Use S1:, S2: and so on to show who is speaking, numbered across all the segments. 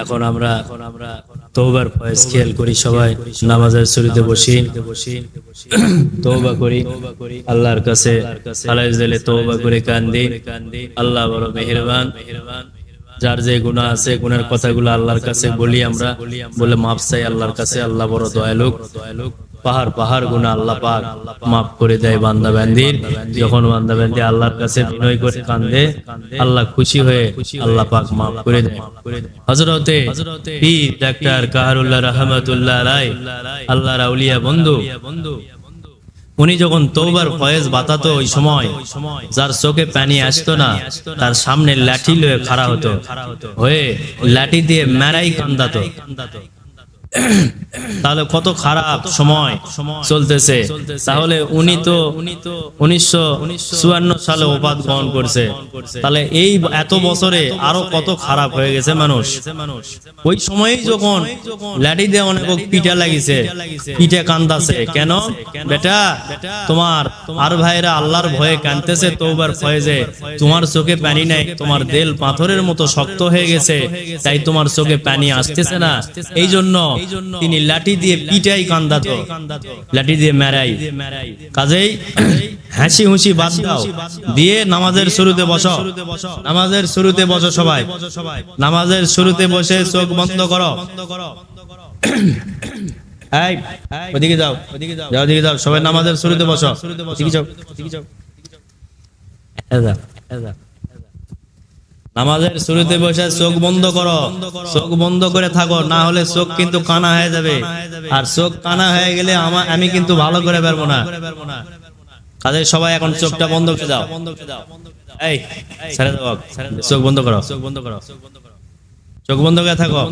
S1: এখন আমরা তৌবার ফয়েজ খেয়াল করি সবাই, নামাজের শুরুতে বসি। তৌবা করি, আল্লাহর কাছে আলাইজ দিলে তৌবা করে কান্দি আল্লাহ বড় মেহেরবান। যার যে গুণা আছে গুণের কথাগুলো আল্লাহর কাছে বলি আমরা। বলে মাপ চাই আল্লাহর কাছে, আল্লাহ বড় দয়ালুক দয়ালুক। পাহাড় পাহাড় গুণা আল্লাহ পাক মাফ করে দেয় বান্দা বান্দির যখন বান্দা বান্দি আল্লাহর কাছে বিনয় করে কান্দে, আল্লাহ খুশি হয়ে আল্লাহ পাক মাফ করে দেয়। হজরতে পীর ডাক্তার কাহারুল্লাহ রহমতুল্লাহ রায় আল্লাহ রাউলিয়া বন্ধু, উনি যখন তৌবার ফয়েজ বাতাতো ওই সময়, যার চোখে পানি আসতো না, তার সামনে লাঠি লয়ে খাড়া হতো, হয়ে লাঠি দিয়ে মেরাই কান্দাতো। তাহলে কত খারাপ সময় চলতেছে। তাহলে উনি তো উনিশশো চুয়ান্ন সালে ওপাদ গ্রহণ করছে। তাহলে এই এত বছরে আরও কত খারাপ হয়ে গেছে মানুষ? ওই সময়ই যখন দিয়ে অনেক পিঠা লাগিছে পিঠে কান্দাছে। কেন? বেটা, তোমার আর ভাইরা আল্লাহর ভয়ে কানতেছে তোবার ফয়েজে তোমার চোখে পানি নাই, তোমার দেল পাথরের মতো শক্ত হয়ে গেছে, তাই তোমার চোখে পানি আসতেছে না। এই জন্য তিনি লাঠি দিয়ে পিটাই কান্দাত লাঠি দিয়ে মেরাই। কাজেই হাসি হুসি বাদ দাও। দিয়ে নামাজের শুরুতে বসো। নামাজের শুরুতে বসো সবাই। নামাজের শুরুতে বসে চোখ বন্ধ করো। এই ওদিকে যাও। যাও। ওদিকে যাও। সবাই নামাজের শুরুতে বসো। ওদিকে যাও। এদা। নামাজের শুরুতে বসে চোখ বন্ধ করো। চোখ বন্ধ করে থাকো, না হলে চোখ কিন্তু কানা হয়ে যাবে। আর চোখ কানা হয়ে গেলে আমার আমি কিন্তু ভালো করে পারব না। কাজে সবাই এখন চোখটা বন্ধ করে দাও। এই, ছেড়ে দাও চোখ বন্ধ করো। চোখ বন্ধ করো। চোখ বন্ধ করে থাকো।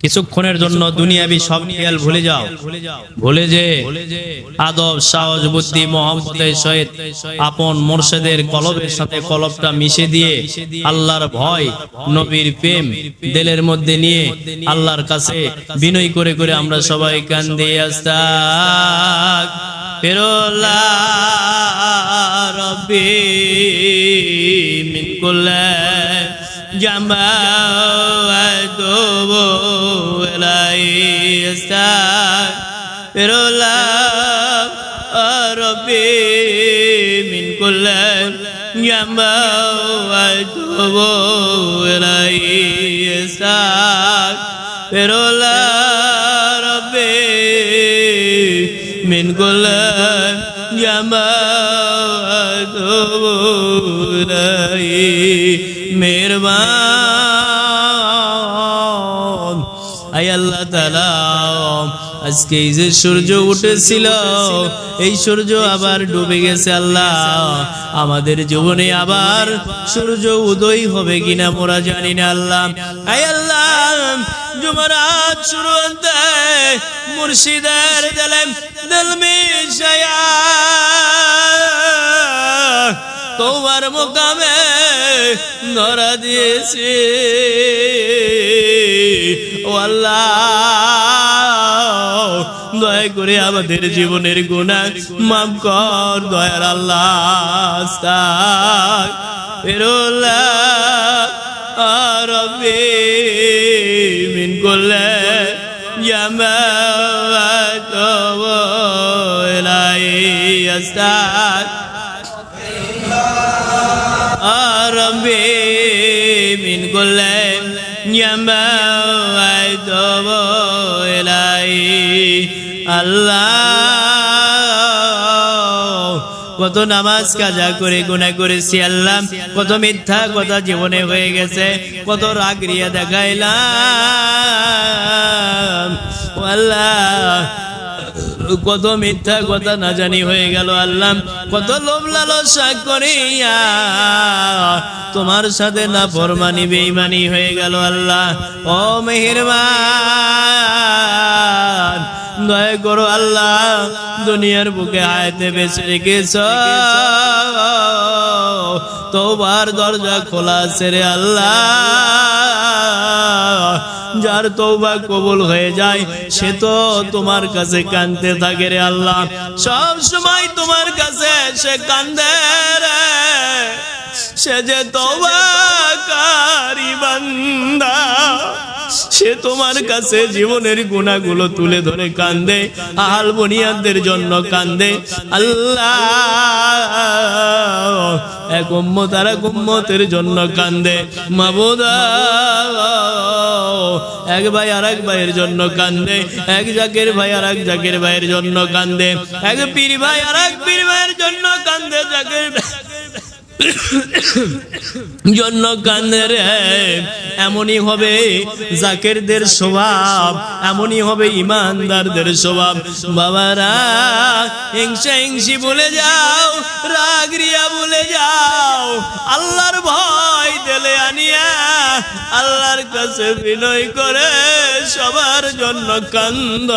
S1: কিছুক্ষণের জন্য দুনিয়াবি সব খেয়াল ভুলে যাও। ভুলে যে আদব সাহস বুদ্ধি মোহাম্মতের সহিত আপন মোর্শেদের কলবের সাথে কলবটা মিশে দিয়ে আল্লাহর ভয় নবীর প্রেম দেলের মধ্যে নিয়ে আল্লাহর কাছে বিনয় করে করে আমরা সবাই কান দিয়ে আস্তাক। ফেরোলা জামা দোবো استغفر الله ربي من كل جمعته إليه استغفر الله ربي من كل جمعته إليه তাআলা আজকে এই যে সূর্য উঠেছিল, এই সূর্য আবার ডুবে গেছে আল্লাহ। আমাদের জীবনে আবার সূর্য উদয় হবে কিনা মোরা জানি না আল্লাহ। আই আল্লাহ জুমারাত শুরু হতে মুর্শিদের দিলে দিল তোমার মোকামে ধরা দিয়েছে। ও আল্লাহ, দয়া করে আমাদের জীবনের গুণা মাফ কর, দয়ার আল্লাহ ফেরোল্লাহ রবি মিন করলে জামাত লাই আস্তাক। ربي من كل جمعت إليه الله কত নামাজ কাজা করে গুণা করেছি আল্লাহ কত মিথ্যা কথা জীবনে হয়ে গেছে কত রাগ রিয়া দেখাইলাম ও আল্লাহ কত মিথ্যা কথা না জানি হয়ে গেল আল্লাহ। কত লোভ লালসা করিয়া তোমার সাথে না ফরমানি বেইমানি হয়ে গেল আল্লাহ। ও মেহেরবান, দয়া করো আল্লাহ, দুনিয়ার বুকে আয়তে বেঁচে রেখেছ। তোবার দরজা খোলা আছে রে আল্লাহ। যার তৌবা কবুল হয়ে যায়, সে তো তোমার কাছে কানতে থাকে রে আল্লাহ। সব সময় তোমার কাছে সে কান্দে রে। সে যে তবাকারী বান্দা, সে তোমার কাছে জীবনের গুণাগুলো তুলে ধরে কান্দে আহাল বনিয়াদের জন্য কান্দে আল্লাহ এক উম্মত আর এক উম্মতের জন্য কান্দে। মাবুদা, এক ভাই আর এক ভাইয়ের জন্য কান্দে। এক জাকের ভাই আর এক জাকের ভাইয়ের জন্য কান্দে। এক পীর ভাই আর এক পীর ভাইয়ের জন্য কান্দে, জাকের জন্য কান্দে রে। এমনই হবে জাকেরদের স্বভাব, এমনই হবে ইমানদারদের স্বভাব। বাবারা, হিংসা হিংসি বলে যাও রাগ রিয়া বলে যাও। আল্লাহর কাছে বিনয় করে সবার জন্য কান্দ।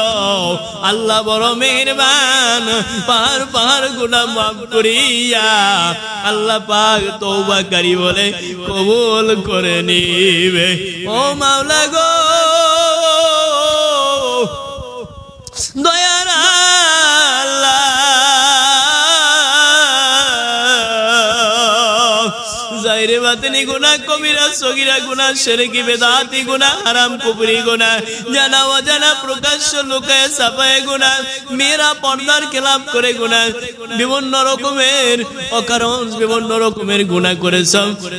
S1: আল্লাহ বড় মেহরবান পাহাড় পাহাড় গুণা মাফ করিয়া আল্লাহ পাক তৌবাকারী বলে কবুল করে নিবে। ও মাওলা গো দয়ার জাইরে বাতিনি গুনা কবিরা, সগিরা বেদাতি হারাম গুনা জানা, অজানা, প্রকাশ্য গুনা মেয়েরা পর্দার খেলাপ করে বিভিন্ন রকমের অকারণ, বিভিন্ন রকমের গুণা করেছ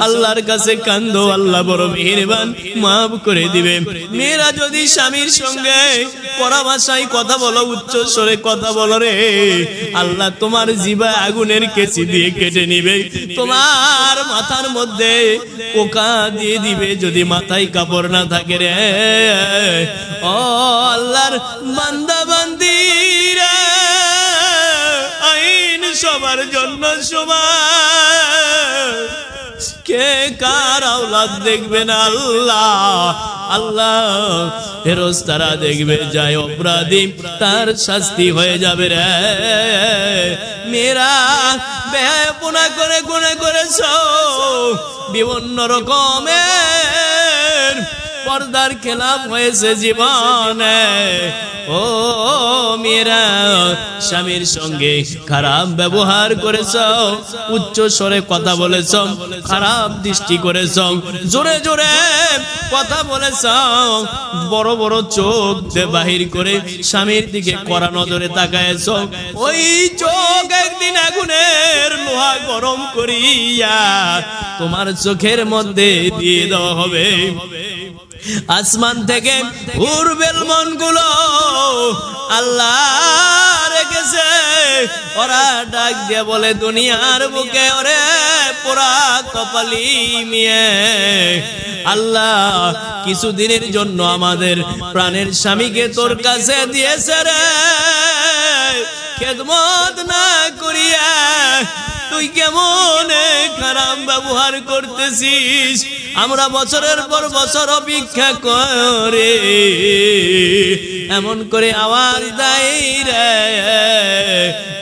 S1: আল্লাহর কাছে আল্লাহ বড় মাফ করে দিবে। মেয়েরা যদি স্বামীর সঙ্গে পরা ভাষায় কথা বলো, উচ্চ স্বরে কথা বলো রে, আল্লাহ তোমার জিবা আগুনের কেচি দিয়ে কেটে নিবে। তোমার মাথার মধ্যে পোকা দিয়ে দিবে যদি মাথায় কাপড় না থাকে রে। ও আল্লাহর বান্দা বান্দিরা আইন সবার জন্য সমান। কে কার আওলাদ দেখবেন আল্লাহ? আল্লাহ, ফেরোজ তারা দেখবে, যায় অপরাধী, তার শাস্তি হয়ে যাবে রে। মেয়েরা বেহাপনা করে গুনে করেছ। বিভিন্ন রকমের পর্দার খেলাপ হয়েছে জীবনে। ও, মেয়েরা, স্বামীর সঙ্গে খারাপ ব্যবহার করেছ, উচ্চ স্বরে কথা বলেছ, খারাপ দৃষ্টি করেছ, জোরে জোরে কথা বলেছ। বড় বড় চোখ বাহির করে স্বামীর দিকে কড়া নজরে তাকায়েছ। ওই চোখ একদিন আগুনের লোহা গরম করিয়া তোমার চোখের মধ্যে দিয়ে দেওয়া হবে। আসমান থেকে উর্বেল মনগুলো আল্লাহ রেখেছে। ওরা ডাক দিয়ে বলে, দুনিয়ার বুকে ওরে পোড়া কপালি মিয়ে। আল্লাহ কিছুদিনের জন্য আমাদের প্রাণের স্বামীকে তোর কাছে দিয়েছে রে। খেদমত না করিয়া তুই কেমন খারাপ ব্যবহার করতেছিস? আমরা বছরের পর বছর অপেক্ষা করে, এমন করে আওয়াজ দেয় রে।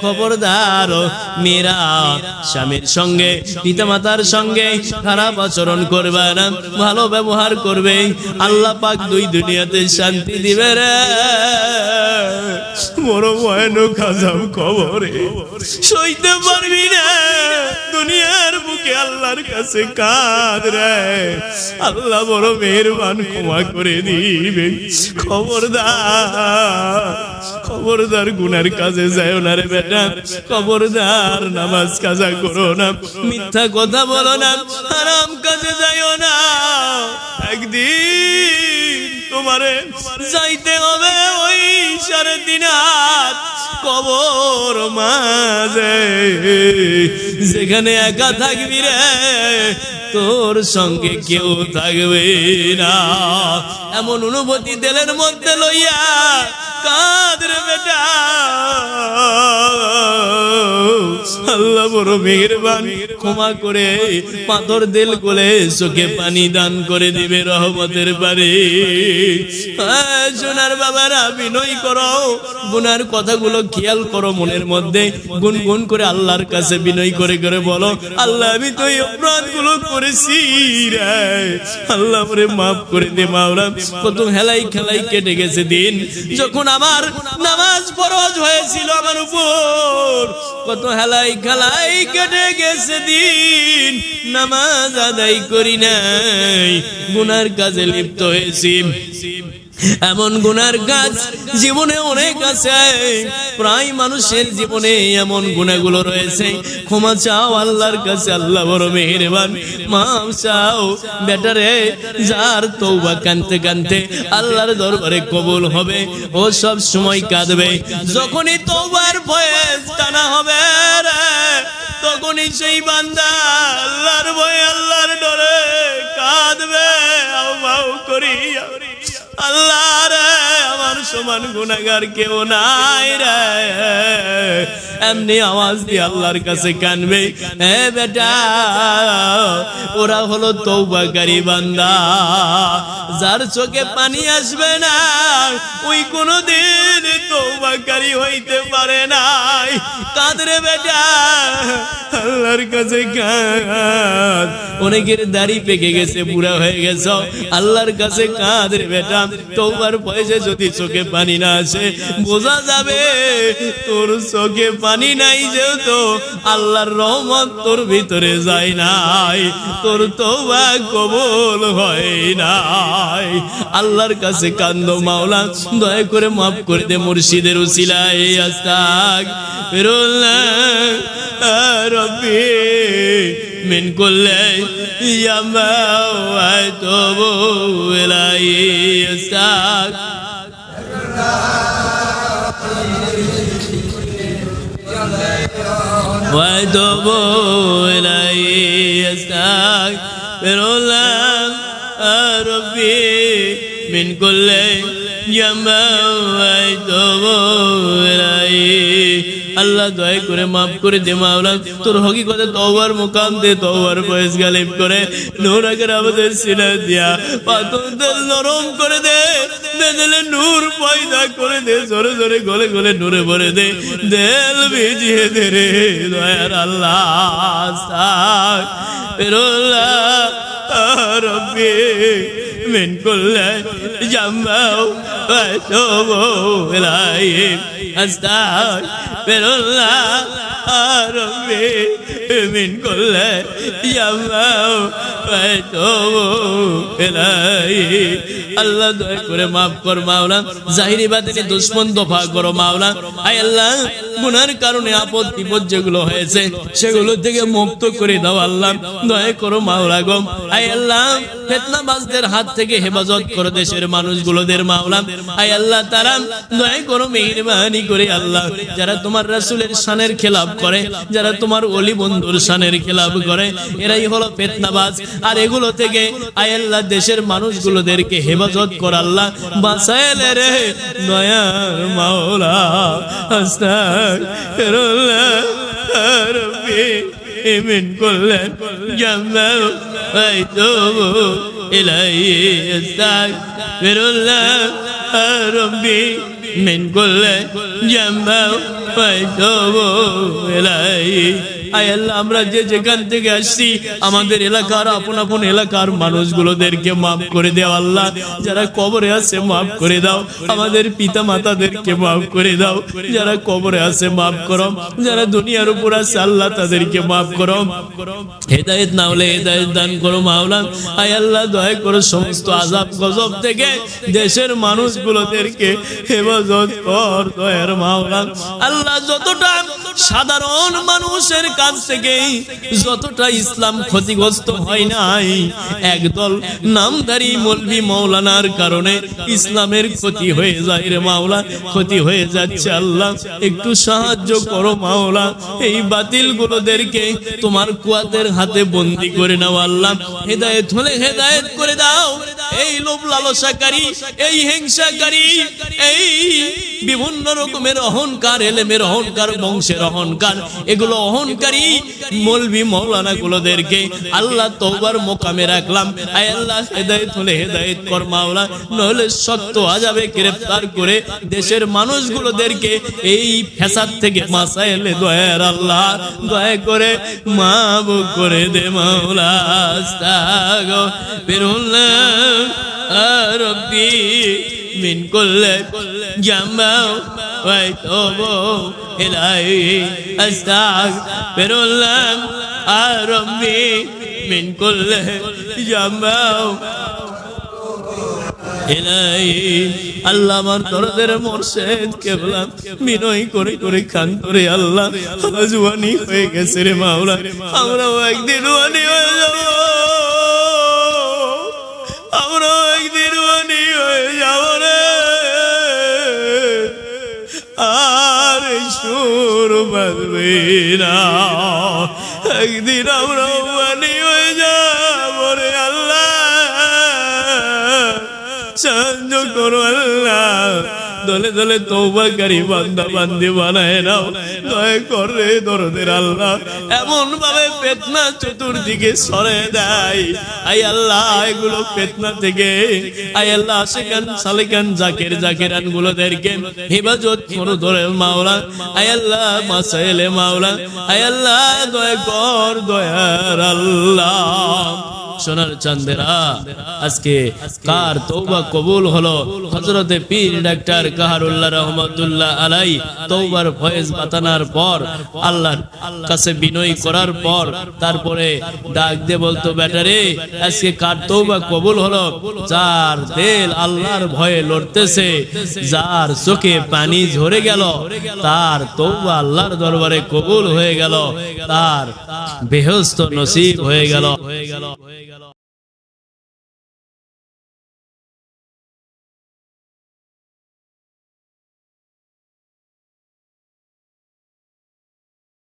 S1: খবরদার মেয়েরা স্বামীর সঙ্গে, পিতামাতার সঙ্গে খারাপ আচরণ করবে না, ভালো ব্যবহার করবে। আল্লাহ পাক দুই দুনিয়াতে শান্তি দিবে রে। বড় ভয়ানক আজাব কবরে। সইতে পারবি না। দুনিয়ার বুকে আল্লাহর কাছে কাঁদ রে। আল্লাহ বড় মেহরবান ক্ষমা করে দিবে। খবরদার। খবরদার গুনার কাজে যায় না রে বেটা। খবরদার নামাজ কাজা করো না। মিথ্যা কথা বলো না আরাম কাজে যায় না। একদিন তোমারে যাইতে হবে ওই সাড়ে হাত কবর মাঝে। যেখানে একা থাকবি রে, তোর সঙ্গে কেউ থাকবে না। এমন অনুভূতি দেলের মধ্যে লইয়া কাদের বড় ক্ষমা করে পাথর দিল চোখে পানি দান করে দিবে রহমতের সোনার বাবারা, বিনয় করো। গুনার কথাগুলো খেয়াল করো মনের মধ্যে। গুনগুন করে আল্লাহর কাছে বিনয় করে করে বলো, আল্লাহ, আমি তো এই অপরাধগুলো করেছি আল্লাহ করে মাফ করে দে মাওলা কত হেলাই খেলাই কেটে গেছে দিন। যখন আমার নামাজ ফরজ হয়েছিল আমার উপর কত হেলাই খেলাই কেটে গেছে দিন। নামাজ আদায় করি নাই গুনার কাজে লিপ্ত হয়েছি। এমন গুনার কাজ জীবনে অনেক আছে। প্রায় মানুষের জীবনে এমন গুণাগুলো রয়েছে। ক্ষমা চাও আল্লাহর কাছে, আল্লাহ বড় মেহেরবান। মাফ চাও বেটারে, যার তৌবা কানতে কানতে আল্লাহর দরবারে কবুল হবে, ও সব সময় কাঁদবে। যখনই তৌবার বয়স টানা হবে তখনই সেই বান্দা আল্লাহর ভয়ে আল্লাহর আল্লাহ রে, আমার সমান গুনাগার কেউ নাই রে। এমনি আওয়াজ দিয়ে আল্লাহর কাছে কানবে এ বেটা, ওরা হলো তৌবাকারী বান্দা, যার চোখে পানি আসবে না, ওই কোনোদিন তৌবাকারী হইতে পারে নাই। কাঁদরে বেটা আল্লাহর কাছে কাঁদ। অনেকের দাড়ি পেকে গেছে, বুড়া হয়ে গেছ। আল্লাহর কাছে কাঁদ রে বেটা তোমার পয়সা যদি চোখে পানি না আসে, বোঝা যাবে তোর চোখে পানি নাই যেহেতু আল্লাহর রহমত তোর ভিতরে যায় নাই, তোর তোবা কবুল হয় নাই। আল্লাহর কাছে কান্দ মাওলা, দয়া করে মাফ করে দে মুর্শিদের উসিলায় আস্তাক ফিরুল্লাহ ربي من كل يوم وأتوب إليه يستاك وأتوب إليه يستاك الله ربي من كل يوم আল্লাহ দয়া করে মাফ করে দে মাওলা। তোর হকিকতে তওবার মুকাম দে, তওবার বয়স গালিব করে। নূর আগের আমাদের দিয়া। পাথর নরম করে দে দিলে নূর পয়দা করে দে। জোরে জোরে গলে গলে নূরে ভরে দেল ভিজিয়ে দে রে দয়ার আল্লাহ সাক রব্বি। من كل جنب واتوب إليه أستغفر الله ربي من كل جنب واتوب إليه আল্লাহ দয়া করে মাফ কর মাওলা। জাহিরি বাতিনি দুশ্মন দফা করো মাওলা। আয় আল্লাহ, গুনার কারণে আপদ বিপদ যেগুলো হয়েছে, সেগুলো থেকে মুক্ত করে দাও আল্লাহ। দয়া করো মাওলা গো। আয় আল্লাহ, ফেতনাবাজদের হাত থেকে হেফাজত করো দেশের মানুষগুলোদের মাওলা। আয় আল্লাহ, তারা দয়া করো মেহরবানি করে আল্লাহ। যারা তোমার রাসূলের শানের খেলাপ করে, যারা তোমার অলি বন্ধুর শানের খেলাপ করে, এরাই হলো ফেতনাবাজ। আর এগুলো থেকে আয় আল্লাহ, দেশের মানুষগুলোদেরকে হেফাজত কর আল্লাহ বাঁচাইলে রে দয়ার মাওলা আস্তাগফিরুল্লাহ রব্বি من كل جنب ويتوب إليه استغفر الله ربي من كل جنب ويتوب إليه আয় আল্লাহ, আমরা যে যেখান থেকে আসছি, আমাদের এলাকার আপন আপন এলাকার মানুষগুলোদেরকে মাফ করে দাও আল্লাহ। যারা কবরে আছে, মাফ করে দাও। আমাদের পিতা মাতাদেরকে মাফ করে দাও। যারা কবরে আছে, মাফ করো। যারা দুনিয়ার উপর আছে, আল্লাহ তাদেরকে মাফ করো। হেদায়েত না হলে হেদায়েত দান করো মাওলা। আয় আল্লাহ, দয়া করো সমস্ত আজাব গজব থেকে দেশের মানুষগুলোদেরকে হেফাজত কর, দয়ার মাওলা। আল্লাহ যতটা সাধারণ মানুষের মৌলানার কারণে ইসলামের ক্ষতি হয়ে যায় রে মাওলা, ক্ষতি হয়ে যাচ্ছে আল্লাহ। একটু সাহায্য করো মাওলা, এই বাতিল গুলোদেরকে তোমার কুয়াদের হাতে বন্দি করে নাও আল্লাহ। হেদায়েত হলে হেদায়েত করে দাও। এই লোভ লালসাকারী এই হিংসাকারী, এই বিভিন্ন রকমের অহংকার, এলেমের অহংকার, বংশের অহংকার, এগুলো অহংকারী মলবি মৌলানা গুলোদেরকে আল্লাহ তোবার মোকামে রাখলাম। আয় আল্লাহ হেদায়েত হলে হেদায়েত কর মাওলা, নইলে সত্য আজাবে গ্রেফতার করে দেশের মানুষগুলোদেরকে এই ফ্যাসাদ থেকে মাসা এলে দয়ার আল্লাহ। দয়া করে মাফ করে দে মাওলা, আস্তাগো ফিরুল্লাহ রব্বি من كل جنب ويتوب إليه أستغفر الله ربي من كل جنب এলাই আল্লাহ আমার দরদের মোরশেদ কেবলা বিনয় করে করে খান করে আল্লাহ আমার জুয়ানি হয়ে গেছে রে মাওলা আমরাও একদিন ওয়ানি হয়ে যাব আমরাও একদিন ওয়ানি হয়ে যাব রে। আর সুর বাজবে না। একদিন আমরা ওয়ানি হয়ে যাব রে দলে দলে তৌবাকারী বান্দা বান্দি বানায় নাও। দয়া করে দরদের আল্লাহ এমন ভাবে পেতনা চতুর্দিকে সরে দেয়। আই আল্লাহ, এগুলো পেতনা থেকে। আই আল্লাহ আশেকান সালেকান জাকের জাকেরান গুলোদেরকে হেফাজত করো ধরে মাওলা। আই আল্লাহ, মাসাইলে মাওলা। আই আল্লাহ, দয়া কর দয়ার আল্লাহ। সোনার চান্দেরা আজকে কার তৌবা কবুল হলো? হজরতে পীর ডাক্তার কাহারুল্লাহ রহমতুল্লাহ আলাই তৌবার ফয়েজ বাতানার পর, আল্লাহর কাছে বিনয় করার পর, তারপরে ডাক দিয়ে বলতো ব্যাটারে আজকে কার তৌবা কবুল হলো? যার দেল আল্লাহর ভয়ে লড়তেছে, যার চোখে পানি ঝরে গেল, তার তৌবা আল্লাহর দরবারে কবুল হয়ে গেল, তার বেহস্ত নসিব হয়ে গেল হয়ে গেল হয়ে গেল।